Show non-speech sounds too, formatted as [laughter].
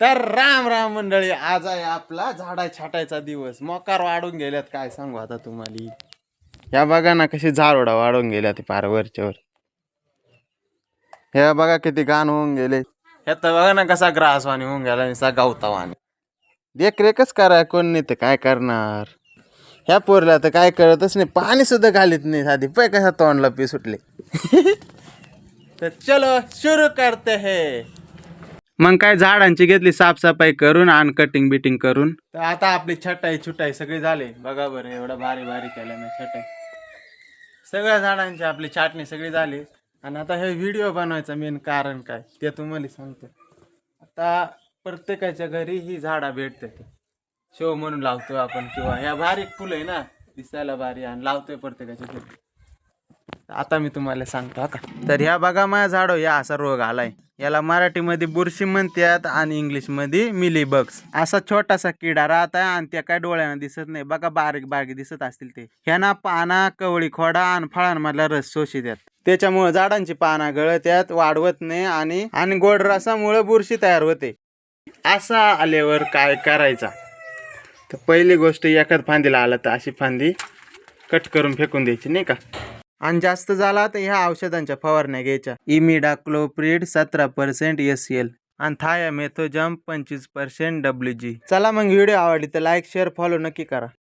तर राम राम मंडळी आज आहे आपला झाडा छाटायचा दिवस. मोकार वाढून गेल्यात काय सांगू आता तुम्हाला? या बघा ना कशी झाडोडा वाढून गेल्या ते पार ह्या बघा किती घाण होऊन गेले. ह्यात बघा ना कसा ग्रासवाणी होऊन गेला निसा गावतावानी देखरेखच करा कोण नाही तर काय करणार. ह्या पोरला तर काय करतच नाही. पाणी सुद्धा घालीत नाही साधी. पै कसा तोंडला पी सुटले [laughs] तर चलो सुरू करते हे. मग काय झाडांची घेतली साफसफाई करून आणि कटिंग बिटिंग करून? तर आता आपली छटाई छुटाई सगळी झाली. बघा बरं एवढं भारी भारी केलं मी छटाई. सगळ्या झाडांची आपली छाटणी सगळी झाली. आणि आता हे व्हिडिओ बनवायचं मेन कारण काय ते तुम्हाला सांगतो. आता प्रत्येकाच्या घरी ही झाडं भेटते. शो म्हणून लावतोय आपण किंवा ह्या भारी फुलं आहे ना दिसायला भारी आणि लावतोय प्रत्येकाच्या घरी. आता मी तुम्हाला सांगतो का? तर ह्या बघा माझ्या झाडो या असा रोग आलाय. याला मराठीमध्ये बुरशी म्हणतात आणि इंग्लिशमध्ये मिली बग्स असा छोटासा किडा राहत आहे आणि त्या काय डोळ्यानं दिसत नाही. बघा बारीक बारीक दिसत असतील ते. ह्याना पाना कवळी खोडा आणि फळांमधला रस शोषितात. त्याच्यामुळे झाडांची पाना गळत्यात वाढवत नाही आणि आणि गोड रसामुळे बुरशी तयार होते. असा आल्यावर काय करायचा? तर पहिली गोष्ट एखाद फांदीला आलं तर अशी फांदी कट करून फेकून द्यायची नाही का? आणि जास्त झाला तर ह्या औषधांच्या फवारण्या घ्यायच्या. इमिडा क्लोप्रिड सतरा पर्सेंट एस एल आणि थाया मेथोजम पंचवीस पर्सेंट डब्ल्यू जी चला मग व्हिडिओ आवडली तर लाईक शेअर फॉलो नक्की करा.